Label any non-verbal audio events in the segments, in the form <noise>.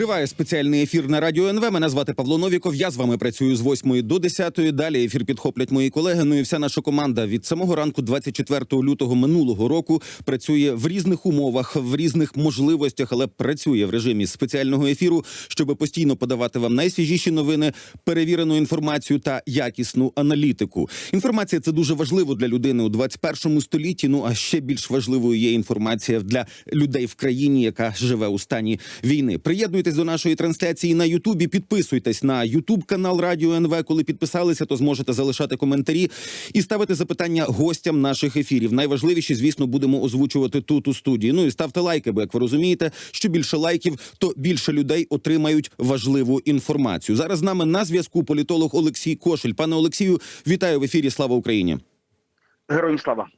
Триває спеціальний ефір на радіо НВ. Мене звати Павло Новіков. Я з вами працюю з 8 до 10. Далі ефір підхоплять мої колеги. Ну і вся наша команда від самого ранку, 24 лютого минулого року, працює в різних умовах, в різних можливостях, але працює в режимі спеціального ефіру, щоб постійно подавати вам найсвіжіші новини, перевірену інформацію та якісну аналітику. Інформація це дуже важливо для людини у 21 столітті. Ну а ще більш важливою є інформація для людей в країні, яка живе у стані війни. Приєднуйтесь до нашої трансляції на Ютубі. Підписуйтесь на Ютуб канал Радіо НВ. Коли підписалися, то зможете залишати коментарі і ставити запитання гостям наших ефірів. Найважливіші, звісно, будемо озвучувати тут у студії. Ну і ставте лайки, бо як ви розумієте, що більше лайків, то більше людей отримають важливу інформацію. Зараз з нами на зв'язку політолог Олексій Кошель. Пане Олексію, вітаю в ефірі. Слава Україні. Героям слава.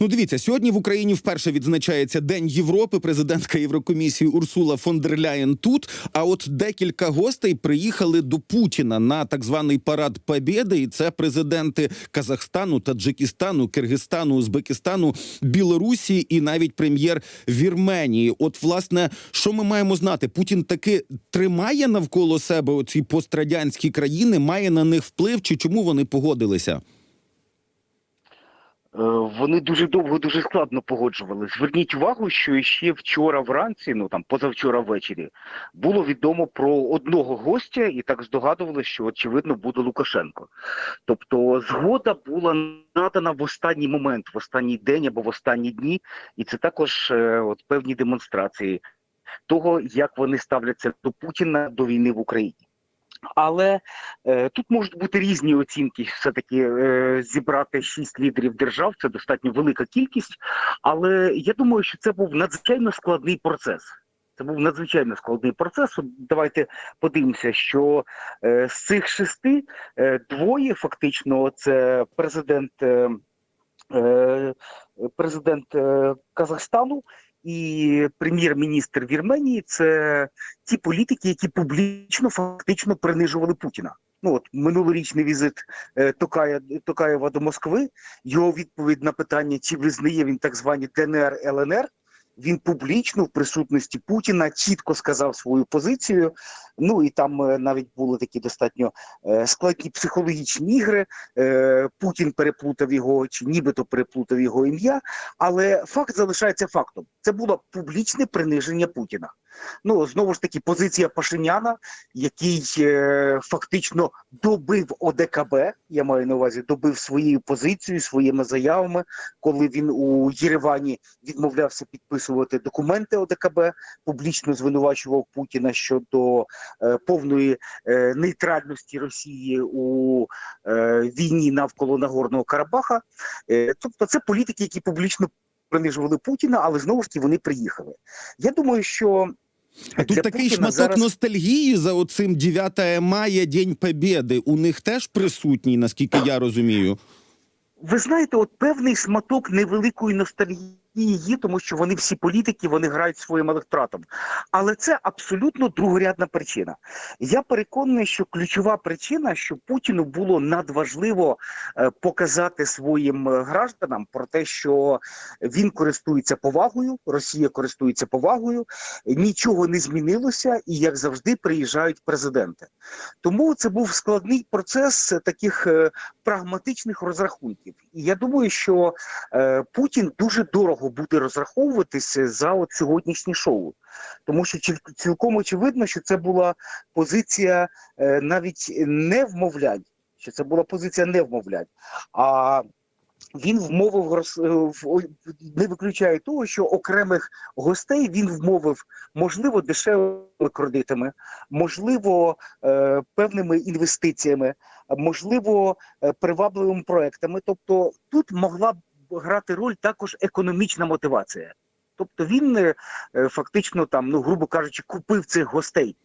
Ну, дивіться, сьогодні в Україні вперше відзначається День Європи. Президентка Єврокомісії Урсула фон дер Ляєн тут. А от декілька гостей приїхали до Путіна на так званий парад Побєди. І це президенти Казахстану, Таджикистану, Киргизстану, Узбекистану, Білорусі і навіть прем'єр Вірменії. От, власне, що ми маємо знати? Путін таки тримає навколо себе оці пострадянські країни, має на них вплив, чи чому вони погодилися? Е, Вони дуже довго, дуже складно погоджували. Зверніть увагу, що ще вчора вранці, ну там позавчора ввечері, було відомо про одного гостя, і так здогадували, що очевидно буде Лукашенко. Тобто згода була надана в останній момент, в останній день або в останні дні, і це також е, от певні демонстрації того, як вони ставляться до Путіна до війни в Україні. Але е, тут можуть бути різні оцінки. Все таки е, зібрати шість лідерів держав це достатньо велика кількість. Але я думаю, що це був надзвичайно складний процес. Це був надзвичайно складний процес. Давайте подивимося, що е, з цих шести е, двоє фактично це президент, е, е, президент е, Казахстану і прем'єр-міністр Вірменії це ті політики, які публічно фактично принижували Путіна. Ну от минулорічний візит е, Токая Токаєва до Москви. Його відповідь на питання, чи визнає він так звані ДНР ЛНР. Він публічно в присутності Путіна чітко сказав свою позицію. Ну і там е, навіть були такі достатньо е, складні психологічні ігри. Е, Путін переплутав його, чи нібито переплутав його ім'я. Але факт залишається фактом. Це було публічне приниження Путіна. Ну знову ж таки, позиція Пашиняна, який е, фактично добив ОДКБ. Я маю на увазі, добив своєю позицією, своїми заявами, коли він у Єревані відмовлявся підписувати документи ОДКБ, публічно звинувачував Путіна щодо е, повної е, нейтральності Росії у е, війні навколо Нагорного Карабаха. Е, тобто, це політики, які публічно принижували Путіна, але знову ж таки вони приїхали. Я думаю, що А тут для такий Путіна шматок зараз... ностальгії за оцим 9 мая, День Побєди. У них теж присутній, наскільки я розумію. Ви знаєте, от певний шматок невеликої ностальгії є, тому що вони всі політики, вони грають своїм електоратом. Але це абсолютно другорядна причина. Я переконаний, що ключова причина, що Путіну було надважливо е, показати своїм е, гражданам про те, що він користується повагою, Росія користується повагою, нічого не змінилося, і як завжди приїжджають президенти. Тому це був складний процес таких е, прагматичних розрахунків. І я думаю, що Путін дуже дорого буде розраховуватися за от сьогоднішнє шоу, тому що цілком очевидно, що це була позиція е, навіть не вмовлянь, що це була позиція не вмовлянь. А він вмовив е, не виключає того, що окремих гостей він вмовив, можливо, дешевими кредитами, можливо, е, певними інвестиціями, можливо, привабливими проектами. Тобто тут могла б грати роль також економічна мотивація. Тобто він е, фактично там, ну грубо кажучи, купив цих гостей.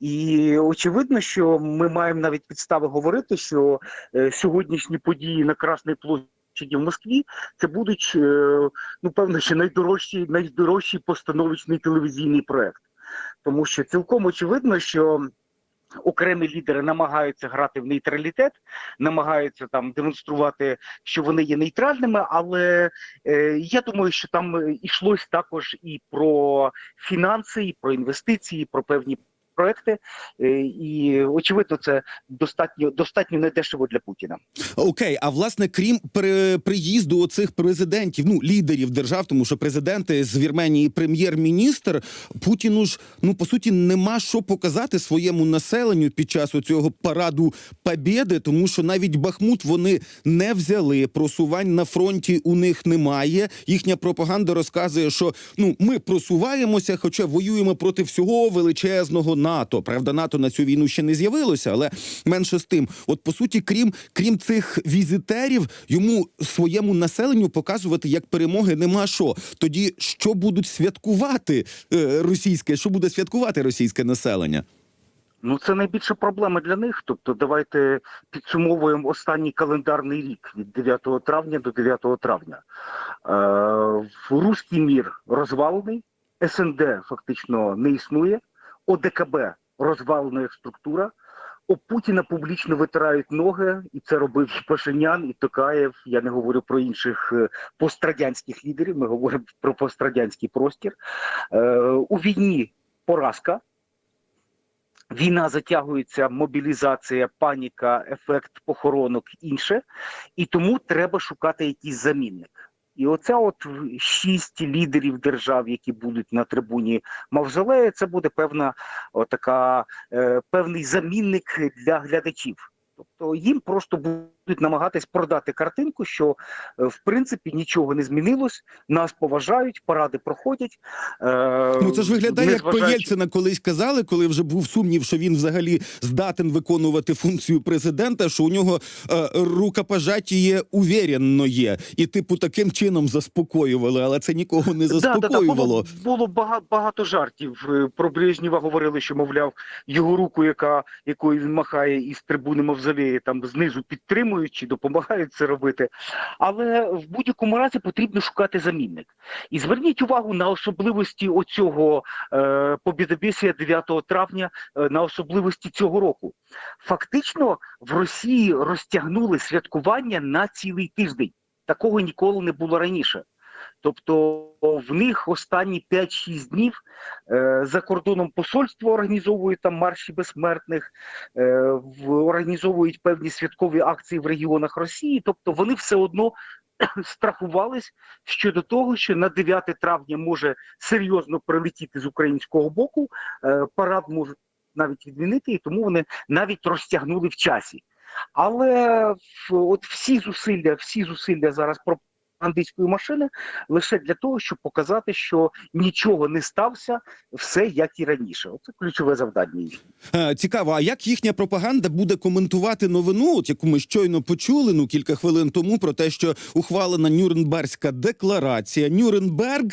І очевидно, що ми маємо навіть підстави говорити, що е, сьогоднішні події на Красній площаді в Москві це будуть е, ну певно, що найдорожчий, найдорожчий постановочний телевізійний проект, тому що цілком очевидно, що окремі лідери намагаються грати в нейтралітет, намагаються там демонструвати, що вони є нейтральними. Але е, я думаю, що там е, йшлось також і про фінанси, і про інвестиції, і про певні проекти. Е, і очевидно, це достатньо достатньо недешево для Путіна. Окей, а власне, крім при, приїзду оцих президентів, ну лідерів держав, тому що президенти з Вірменії, прем'єр-міністр Путіну ж ну по суті нема що показати своєму населенню під час цього параду Побєди, тому що навіть Бахмут вони не взяли. Просувань на фронті у них немає. Їхня пропаганда розказує, що ну ми просуваємося, хоча воюємо проти всього величезного НАТО. Правда, НАТО на цю війну ще не з'явилося, але менше з тим, от по суті, крім крім цих візитерів, йому своєму населенню показувати як перемоги нема що. Тоді що будуть святкувати е, російське? Що буде святкувати російське населення? Ну, це найбільша проблема для них. Тобто, давайте підсумовуємо останній календарний рік від 9 травня до 9 травня. Е, Руський мір розвалений, СНД фактично не існує, ОДКБ розвалена структура. У Путіна публічно витирають ноги, і це робив Пашинян, і Токаєв. Я не говорю про інших е, пострадянських лідерів. Ми говоримо про пострадянський простір. Е, у війні поразка. Війна затягується, мобілізація, паніка, ефект похоронок, інше, і тому треба шукати якийсь замінник. І оця от шість лідерів держав, які будуть на трибуні Мавзолея, це буде певна така, е, певний замінник для глядачів. Тобто їм просто будуть намагатись продати картинку, що е, в принципі нічого не змінилось, нас поважають, паради проходять. Е, Ну це ж виглядає, як про Єльцина колись казали, коли вже був сумнів, що він взагалі здатен виконувати функцію президента, що у нього е, рукопожаттіє увіренно є, і типу таким чином заспокоювали, але це нікого не Да, да, да, заспокоювало. було, було багато, багато жартів. Е, Про Брежнєва говорили, що, мовляв, його руку, яка, якою він махає із трибуни Мавзолеї, там знизу підтримують допомагають це робити. Але в будь-якому разі потрібно шукати замінник. І зверніть увагу на особливості оцього е, побідобісія 9 травня, е, на особливості цього року. Фактично в Росії розтягнули святкування на цілий тиждень. Такого ніколи не було раніше. Тобто в них останні 5-6 днів е, за кордоном посольство організовує там марші безсмертних, е, в, організовують певні святкові акції в регіонах Росії. Тобто вони все одно <clears throat> страхувались щодо того, що на 9 травня може серйозно прилетіти з українського боку. Е, парад можуть навіть відмінити, і тому вони навіть розтягнули в часі. Але от всі зусилля, всі зусилля зараз пропагандистської машини лише для того, щоб показати, що нічого не стався, все як і раніше. Оце ключове завдання. Е, Цікаво, а як їхня пропаганда буде коментувати новину, от яку ми щойно почули ну кілька хвилин тому, про те, що ухвалена Нюрнберзька декларація. Нюрнберг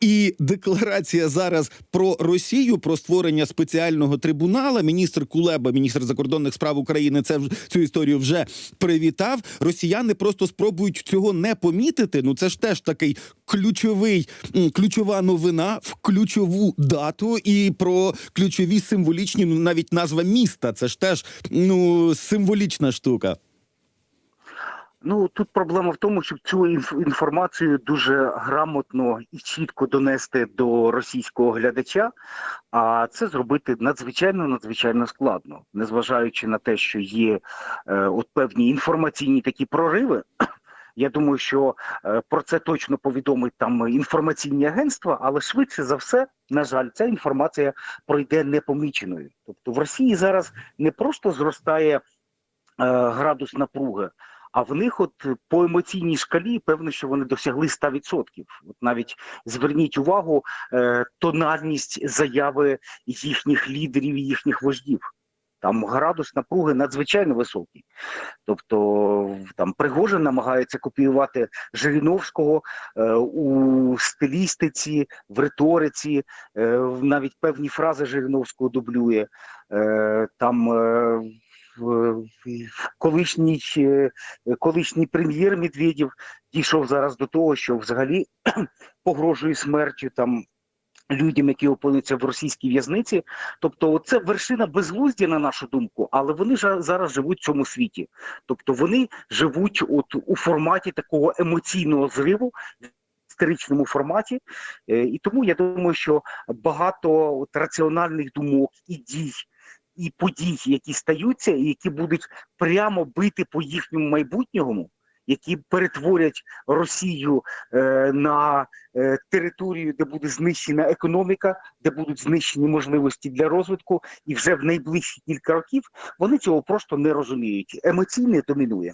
і декларація зараз про Росію, про створення спеціального трибунала. Міністр Кулеба, міністр закордонних справ України, це цю історію вже привітав. Росіяни просто спробують цього не помітити. Ну це ж теж такий ключовий, ключова новина в ключову дату і про ключові символічні, ну навіть назва міста. Це ж теж ну символічна штука. Ну тут проблема в тому, щоб цю інф- інформацію дуже грамотно і чітко донести до російського глядача. А це зробити надзвичайно надзвичайно складно, незважаючи на те, що є е, от певні інформаційні такі прориви. Я думаю, що е, про це точно повідомить там інформаційні агентства, але швидше за все, на жаль, ця інформація пройде непоміченою. Тобто в Росії зараз не просто зростає е, градус напруги, а в них, от по емоційній шкалі, певно, що вони досягли 100%. От навіть зверніть увагу, е, тональність заяви їхніх лідерів, і їхніх вождів. Там градус напруги надзвичайно високий. Тобто там Пригожин намагається копіювати Жириновського е, у стилістиці, в риториці, е, навіть певні фрази Жириновського дублює. Е, там е, колишній, е, колишній прем'єр Медведєв дійшов зараз до того, що взагалі <clears throat> погрожує смертю там людям, які опинуться в російській в'язниці. Тобто, це вершина безглуздя, на нашу думку, але вони ж зараз живуть в цьому світі. Тобто вони живуть от у форматі такого емоційного зриву. Історичному форматі, Е, і тому я думаю, що багато от раціональних думок і дій, і подій, які стаються, і які будуть прямо бити по їхньому майбутньому, які перетворять Росію е, на е, територію, де буде знищена економіка, де будуть знищені можливості для розвитку, і вже в найближчі кілька років вони цього просто не розуміють. Емоційне домінує.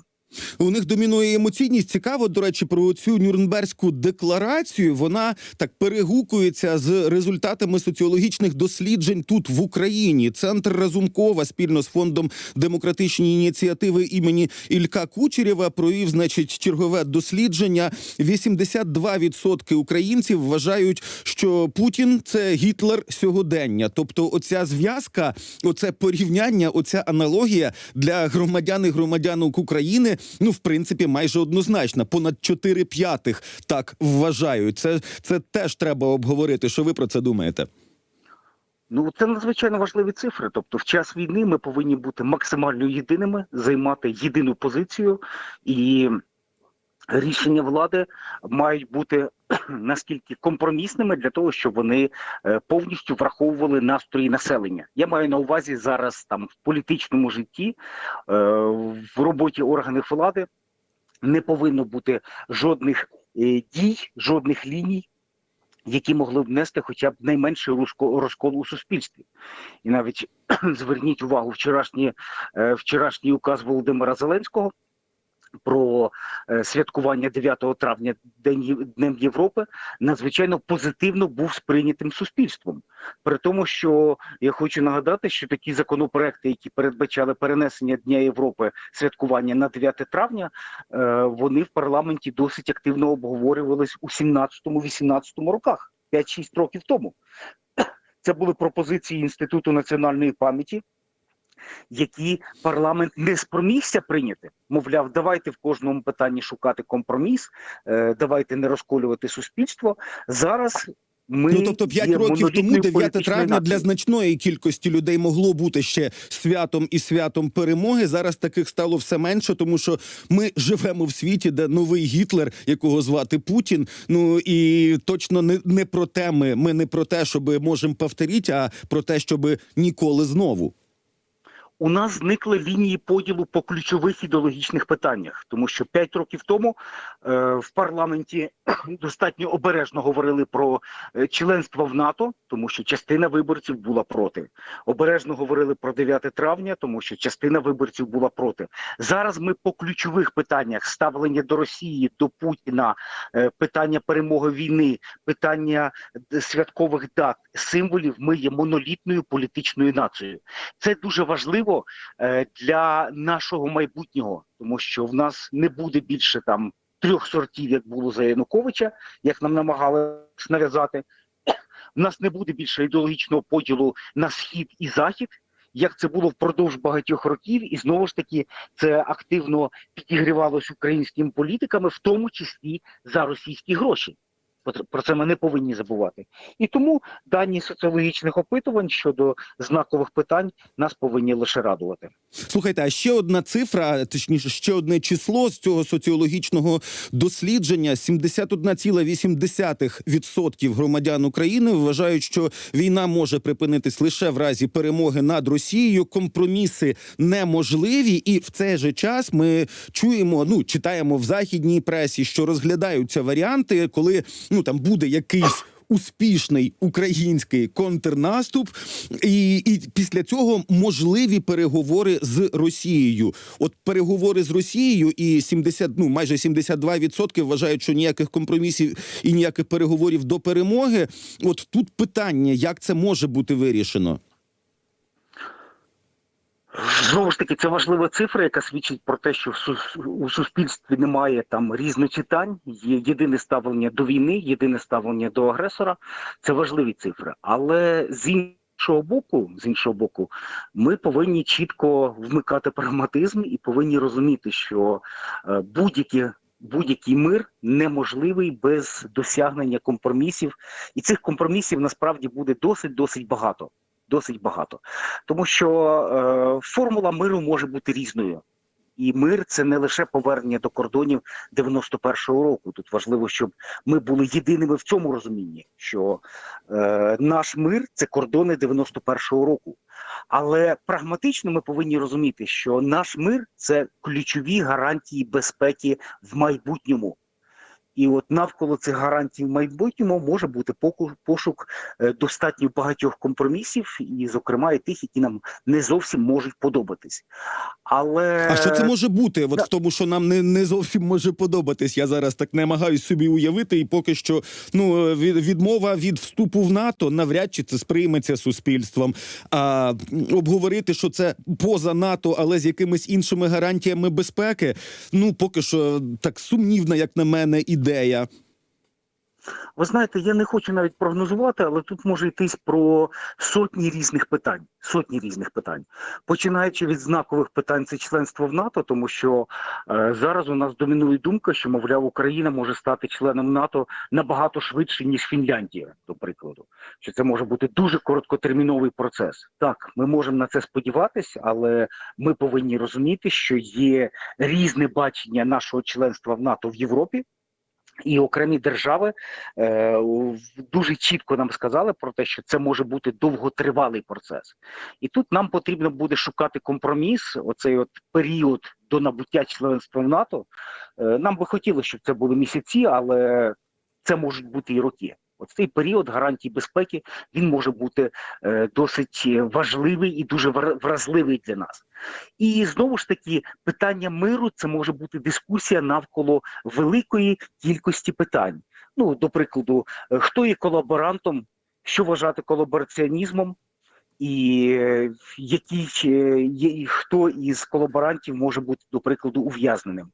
У них домінує емоційність. Цікаво, до речі, про цю Нюрнберзьку декларацію. Вона так перегукується з результатами соціологічних досліджень тут в Україні. Центр Разумкова спільно з фондом демократичні ініціативи імені Ілька Кучерєва провів, значить, чергове дослідження. 82% українців вважають, що Путін це Гітлер сьогодення. Тобто, оця зв'язка, оце порівняння, оця аналогія для громадян і громадянок України, ну в принципі, майже однозначна. Понад 4 п'ятих так вважають. Це, це теж треба обговорити. Що ви про це думаєте? Ну це надзвичайно важливі цифри. Тобто, в час війни ми повинні бути максимально єдиними, займати єдину позицію, і рішення влади мають бути <clears throat> наскільки компромісними для того, щоб вони е, повністю враховували настрої населення. Я маю на увазі зараз там в політичному житті, е, в роботі органів влади не повинно бути жодних е, дій, жодних ліній. Які могли б внести хоча б найменший розкол, у суспільстві, і навіть <clears throat> зверніть увагу вчорашній, е, вчорашній указ Володимира Зеленського про е, святкування 9 травня Днем Європи надзвичайно позитивно був сприйнятим суспільством. При тому, що я хочу нагадати, що такі законопроекти, які передбачали перенесення Дня Європи святкування на 9 травня, е, вони в парламенті досить активно обговорювались у 17-18 роках, 5-6 років тому. Це були пропозиції Інституту національної пам'яті, які парламент не спромігся прийняти. Мовляв, давайте в кожному питанні шукати компроміс, е, давайте не розколювати суспільство. Зараз ми ну тобто 5 років тому, монолітною 9 політичною травня для значної кількості людей могло бути ще святом і святом перемоги. Зараз таких стало все менше, тому що ми живемо в світі, де новий Гітлер, якого звати Путін. Ну і точно не, не про те ми. Ми не про те, щоб можемо повторити, а про те, щоб ніколи знову. У нас зникли лінії поділу по ключових ідеологічних питаннях, тому що п'ять років тому е, в парламенті <clears throat> достатньо обережно говорили про е, членство в НАТО, тому що частина виборців була проти. Обережно говорили про 9 травня, тому що частина виборців була проти. Зараз ми по ключових питаннях ставлення до Росії, до Путіна, е, питання перемоги війни, питання е, святкових дат, символів. Ми є монолітною політичною нацією. Це дуже важливо е, для нашого майбутнього, тому що в нас не буде більше там трьох сортів, як було за Януковича, як нам намагалися нав'язати. В нас не буде більше ідеологічного поділу на схід і захід. Як це було впродовж багатьох років, і знову ж таки це активно підігрівалось українськими політиками, в тому числі за російські гроші. Про- це ми не повинні забувати. І тому дані соціологічних опитувань щодо знакових питань нас повинні лише радувати. Слухайте, а ще одна цифра, точніше, ще одне число з цього соціологічного дослідження: 71,8% громадян України вважають, що війна може припинитись лише в разі перемоги над Росією. Компроміси неможливі, і в цей же час ми чуємо, ну читаємо в західній пресі, що розглядаються варіанти, коли ну там буде якийсь. Успішний український контрнаступ, і, і після цього можливі переговори з Росією. От переговори з Росією, і 70, ну майже 72% вважають, що ніяких компромісів і ніяких переговорів до перемоги. От тут питання, як це може бути вирішено. Знову ж таки, це важлива цифра, яка свідчить про те, що у суспільстві немає там різночитань, є єдине ставлення до війни, єдине ставлення до агресора. Це важливі цифри. Але з іншого боку, з іншого боку, ми повинні чітко вмикати прагматизм і повинні розуміти, що е, будь-які будь-який мир неможливий без досягнення компромісів, і цих компромісів насправді буде досить досить багато. Досить багато, тому що е, формула миру може бути різною. І мир це не лише повернення до кордонів 91-го року. Тут важливо, щоб ми були єдиними в цьому розумінні, що е, наш мир це кордони 91-го року. Але прагматично ми повинні розуміти, що наш мир це ключові гарантії безпеки в майбутньому. І от навколо цих гарантій в майбутньому може бути пошук е, достатньо багатьох компромісів, і, зокрема, і тих, які нам не зовсім можуть подобатись. Але А що це може бути? От да. в тому, що нам не, не зовсім може подобатись. Я зараз так намагаюсь собі уявити, і поки що ну е, відмова від вступу в НАТО навряд чи це сприйметься суспільством. А обговорити, що це поза НАТО, але з якимись іншими гарантіями безпеки. Ну поки що так сумнівна, як на мене, ідея. Ви знаєте, я не хочу навіть прогнозувати, але тут може йтись про сотні різних питань. Сотні різних питань, починаючи від знакових питань, це членство в НАТО, тому що е, зараз у нас домінує думка, що мовляв Україна може стати членом НАТО набагато швидше ніж Фінляндія, до прикладу. Що це може бути дуже короткотерміновий процес. Так, ми можемо на це сподіватися, але ми повинні розуміти, що є різне бачення нашого членства в НАТО в Європі. І окремі держави е, дуже чітко нам сказали про те, що це може бути довготривалий процес, і тут нам потрібно буде шукати компроміс. Оцей от період до набуття членства в НАТО. Е, нам би хотілося, щоб це були місяці, але це можуть бути і роки. От цей період гарантій безпеки він може бути е, досить важливий і дуже вразливий для нас. І знову ж таки, питання миру це може бути дискусія навколо великої кількості питань. Ну, до прикладу, е, хто є колаборантом, що вважати колабораціонізмом, і е, який хто із колаборантів може бути, до прикладу, ув'язненим.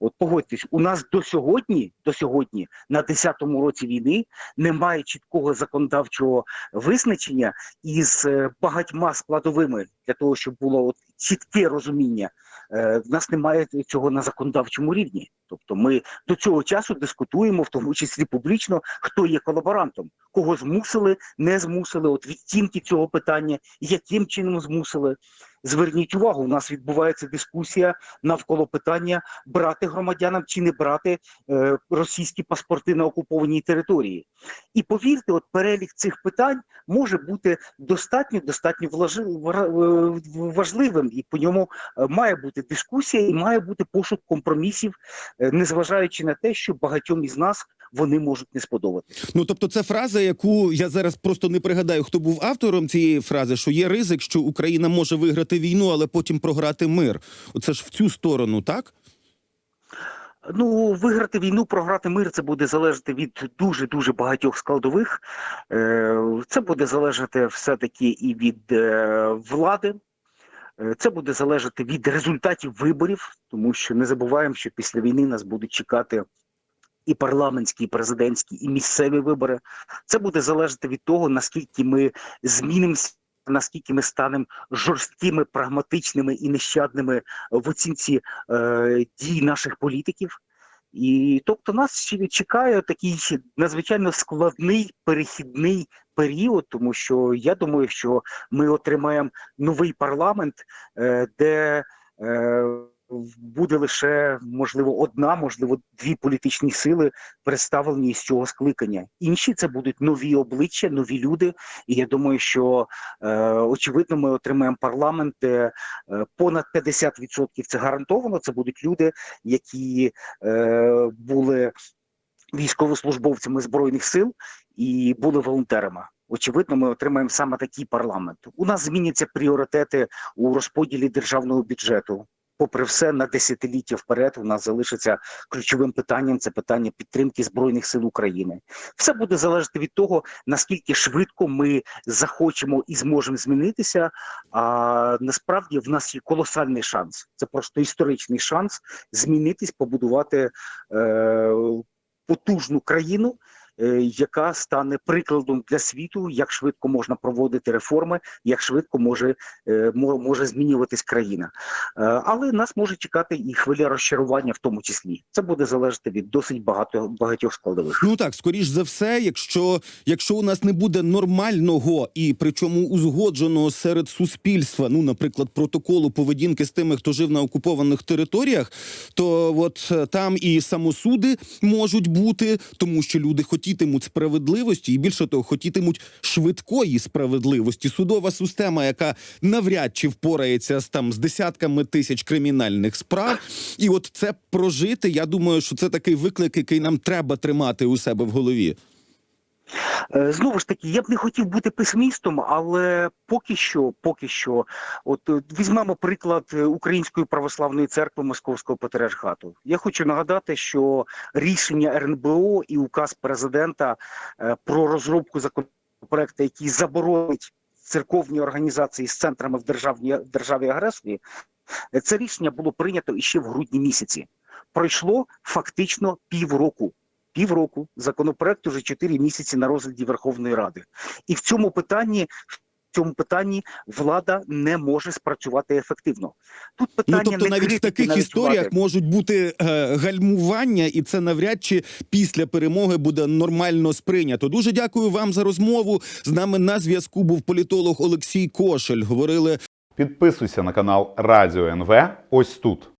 От погодьтесь, у нас до сьогодні, до сьогодні, на 10-му році війни, немає чіткого законодавчого визначення із е, багатьма складовими для того, щоб було от чітке розуміння. Е, В нас немає цього на законодавчому рівні. Тобто, ми до цього часу дискутуємо, в тому числі публічно, хто є колаборантом, кого змусили, не змусили. От відтінки цього питання, яким чином змусили. Зверніть увагу, у нас відбувається дискусія навколо питання брати громадянам чи не брати е, російські паспорти на окупованій території. І повірте, от перелік цих питань може бути достатньо достатньо е, важливим, і по ньому е, має бути дискусія і має бути пошук компромісів, е, незважаючи на те, що багатьом із нас вони можуть не сподобатися. Ну тобто, це фраза, яку я зараз просто не пригадаю, хто був автором цієї фрази, що є ризик, що Україна може виграти війну, але потім програти мир. Оце ж в цю сторону, так? Ну, виграти війну, програти мир, це буде залежати від дуже дуже багатьох складових. Е, Це буде залежати все-таки і від е, влади. Е, Це буде залежати від результатів виборів, тому що не забуваємо, що після війни нас будуть чекати і парламентські, і президентські, і місцеві вибори. Це буде залежати від того, наскільки ми змінимося, наскільки ми станемо жорсткими, прагматичними і нещадними в оцінці е, дій наших політиків. І тобто нас чекає такий надзвичайно складний перехідний період, тому що я думаю, що ми отримаємо новий парламент, е, де е, буде лише можливо одна, можливо, дві політичні сили представлені з цього скликання. Інші це будуть нові обличчя, нові люди. І я думаю, що е, очевидно, ми отримаємо парламент, е, понад 50% це гарантовано. Це будуть люди, які е, були військовослужбовцями збройних сил і були волонтерами. Очевидно, ми отримаємо саме такий парламент. У нас зміняться пріоритети у розподілі державного бюджету. Попри все, на десятиліття вперед у нас залишиться ключовим питанням це питання підтримки збройних сил України. Все буде залежати від того, наскільки швидко ми захочемо і зможемо змінитися. А насправді в нас є колосальний шанс. Це просто історичний шанс змінитись, побудувати е, потужну країну. Е, яка стане прикладом для світу, як швидко можна проводити реформи, як швидко може, е, може змінюватись країна. Е, Але нас може чекати і хвиля розчарування, в тому числі. Це буде залежати від досить багато багатьох складових. Ну так, скоріш за все, якщо, якщо у нас не буде нормального і причому узгодженого серед суспільства, ну, наприклад, протоколу поведінки з тими, хто жив на окупованих територіях, то от там і самосуди можуть бути, тому що люди хотітимуть справедливості, і більше того, хотітимуть швидкої справедливості. Судова система, яка навряд чи впорається з там з десятками тисяч кримінальних справ, і от це прожити. Я думаю, що це такий виклик, який нам треба тримати у себе в голові. Е, Знову ж таки, я б не хотів бути песимістом, але поки що, поки що, от е, візьмемо приклад е, Української православної церкви Московського патріархату. Я хочу нагадати, що рішення РНБО і указ президента про розробку законопроекту, який заборонить церковні організації з центрами в державній державі агресорі, е, це рішення було прийнято іще в грудні місяці. Пройшло фактично півроку півроку. Законопроект уже 4 місяці на розгляді Верховної Ради, і в цьому питанні. В цьому питанні влада не може спрацювати ефективно. Тут питання ну тобто, не навіть в таких навіть історіях влади. можуть бути е, гальмування, і це навряд чи після перемоги буде нормально сприйнято. Дуже дякую вам за розмову. З нами на зв'язку був політолог Олексій Кошель. Говорили Підписуйся на канал Радіо НВ ось тут.